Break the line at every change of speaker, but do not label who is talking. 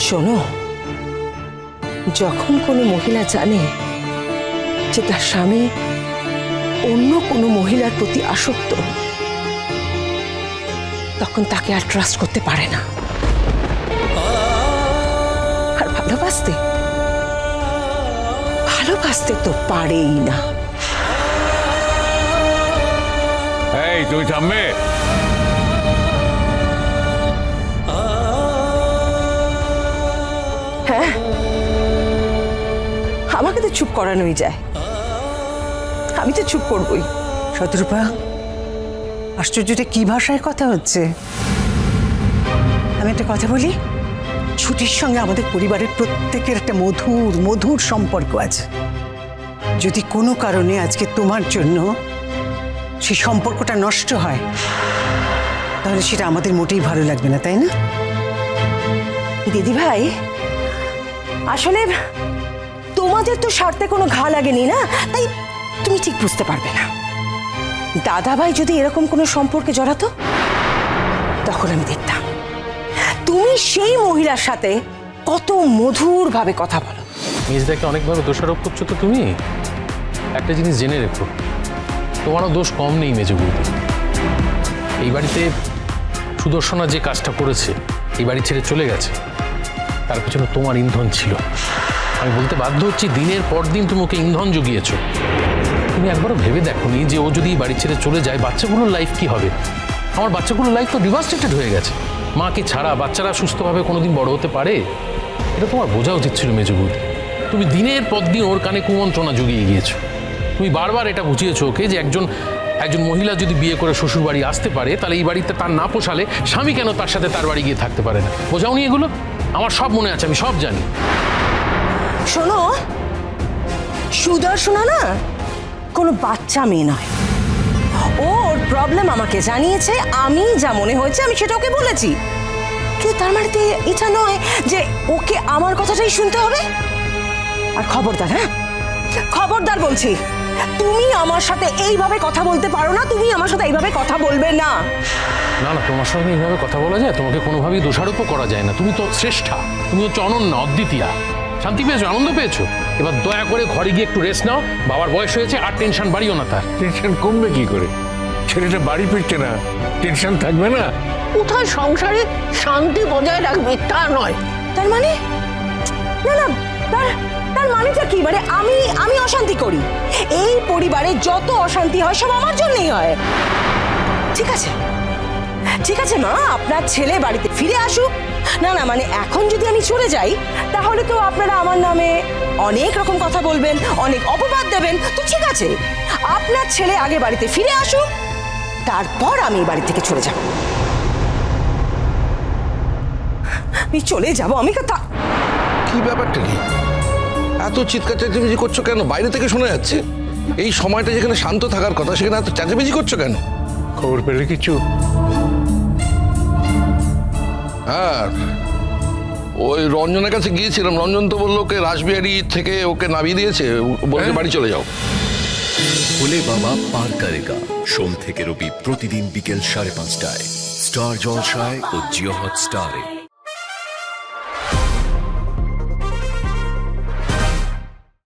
শোনো, যখন কোনো মহিলা জানে যে তার স্বামী অন্য কোনো মহিলার প্রতি আসক্ত, তখন তাকে আর ট্রাস্ট করতে পারে না। আর ভালোবাসতে ভালোবাসতে তো পারেই না।
তুমি থামবে?
আমাকে তো চুপ করানোই যায়। আমি তো চুপ করবই।
শতরূপা আশ্চর্যটা কি ভাষায় কথা হচ্ছে? আমি একটা কথা বলি ছুটির সঙ্গে আমাদের পরিবারের প্রত্যেকের একটা মধুর মধুর সম্পর্ক আছে। যদি কোনো কারণে আজকে তোমার জন্য সেই সম্পর্কটা নষ্ট হয় তাহলে সেটা আমাদের মোটেই ভালো লাগবে না তাই না?
দিদি ভাই আসলে তোমাদের তো স্বার্থে কোনো ঘা লাগেনি, না? তাই তুমি ঠিক বুঝতে পারবে না। দাদা ভাই যদি এরকম কোনো সম্পর্কে জড়াতো, তখন আমি দেখতাম। তুমি সেই মহিলার সাথে কত মধুর ভাবে কথা বলো।
মেজদাকে অনেকভাবে দোষারোপ করছ তো তুমি? একটা জিনিস জেনে রেখো, তোমারও দোষ কম নেই মেজ বৌদি এই বাড়িতে সুদর্শনা যে কাজটা করেছে, এই বাড়ি ছেড়ে চলে গেছে, তার পেছনে তোমার ইন্ধন ছিল। আমি বলতে বাধ্য হচ্ছি, দিনের পর দিন তুমি ওকে ইন্ধন জুগিয়েছো। তুমি একবারও ভেবে দেখো দেখোনি যে ও যদি বাড়ি ছেড়ে চলে যায়, বাচ্চাগুলোর লাইফ কি হবে? আমার বাচ্চাগুলোর লাইফ তো ডিভাস্টেটেড হয়ে গেছে। মাকে ছাড়া বাচ্চারা সুস্থভাবে কোনোদিন বড় হতে পারে? এটা তোমার বোঝা উচিত ছিল মেজবুদি তুমি দিনের পর দিন ওর কানে কুমন্ত্রণা জুগিয়ে গিয়েছো। তুমি বারবার এটা বুঝিয়েছো ওকে যে একজন একজন মহিলা যদি বিয়ে করে শ্বশুর বাড়ি আসতে পারে, তাহলে এই বাড়িতে তার না পোষালে স্বামী কেন তার সাথে তার বাড়ি গিয়ে থাকতে পারে না? বোঝাওনি এগুলো? আমার সব মনে আছে, আমি সব জানি।
শোনো, সুদর্শনা না কোনো বাচ্চা মেয়ে নয়। ওর প্রবলেম আমাকে জানিয়েছে, আমি যা মনে হয়েছে আমি সেটা ওকে বলেছি। কিন্তু তার মানে এটা নয় যে ওকে আমার কথাটাই শুনতে হবে? আর খবরদার হ্যাঁ? খবরদার বলছি, তুমি আমার সাথে এইভাবে কথা বলতে পারো না, তুমি আমার সাথে এইভাবে কথা বলবে না।
না না, তোমার সঙ্গে এইভাবে কথা বলা যায়, তোমাকে কোনোভাবেই দোষারোপও করা যায় না। তুমি তো শ্রেষ্ঠা, তুমি হচ্ছে অনন্য অদ্বিতীয়া। শান্তি পেয়েছ? আনন্দ পেয়েছ? এবার দয়া করে ঘরে গিয়ে একটু রেস্ট নাও। বাবার বয়স হয়েছে আর টেনশন বাড়িও না তার।
টেনশন কমবে কি করে? ছেলেটা বাড়ি ফিরছে না। টেনশন থাকবে না?
কোথায় সংসারে শান্তি বজায় রাখবে তা নয়।
তার মানে? না না তার তার মানেটা কি? মানে আমি আমি অশান্তি করি। এই পরিবারে যত অশান্তি হয় সব আমার জন্যই হয়। ঠিক আছে। ঠিক আছে মা। আপনার ছেলে বাড়িতে ফিরে আসুক। না না মানে এখন যদি আমি চলে যাই তাহলে তো আপনারা আমার নামে অনেক রকম কথা বলবেন অনেক অপবাদ দেবেন। তো ঠিক আছে আপনার ছেলে আগে বাড়িতে ফিরে আসুক তারপর আমি এই বাড়ি থেকে চলে যাব। আমি চলে যাব আমি কথা
কি ব্যাপারটা কি এত চিৎকার চেঁচামেচি করছ কেন? বাইরে থেকে শোনা যাচ্ছে। এই সময়টা যেখানে শান্ত থাকার কথা সেখানে এত চেঁচামেচি করছ কেন?
খবর পেলে কিছু?
হ্যাঁ। ওই রঞ্জনের কাছে গিয়েছিলাম। রঞ্জন তো বলল ওকে রাসবিহারি থেকে ওকে নামিয়ে দিয়েছে। বলে বাড়ি চলে যাও।
ভোলে বাবা পার কারেগা। সোম থেকে রবি প্রতিদিন বিকেল সাড়ে পাঁচটায়। স্টার জলসায় ও জিও হট স্টারে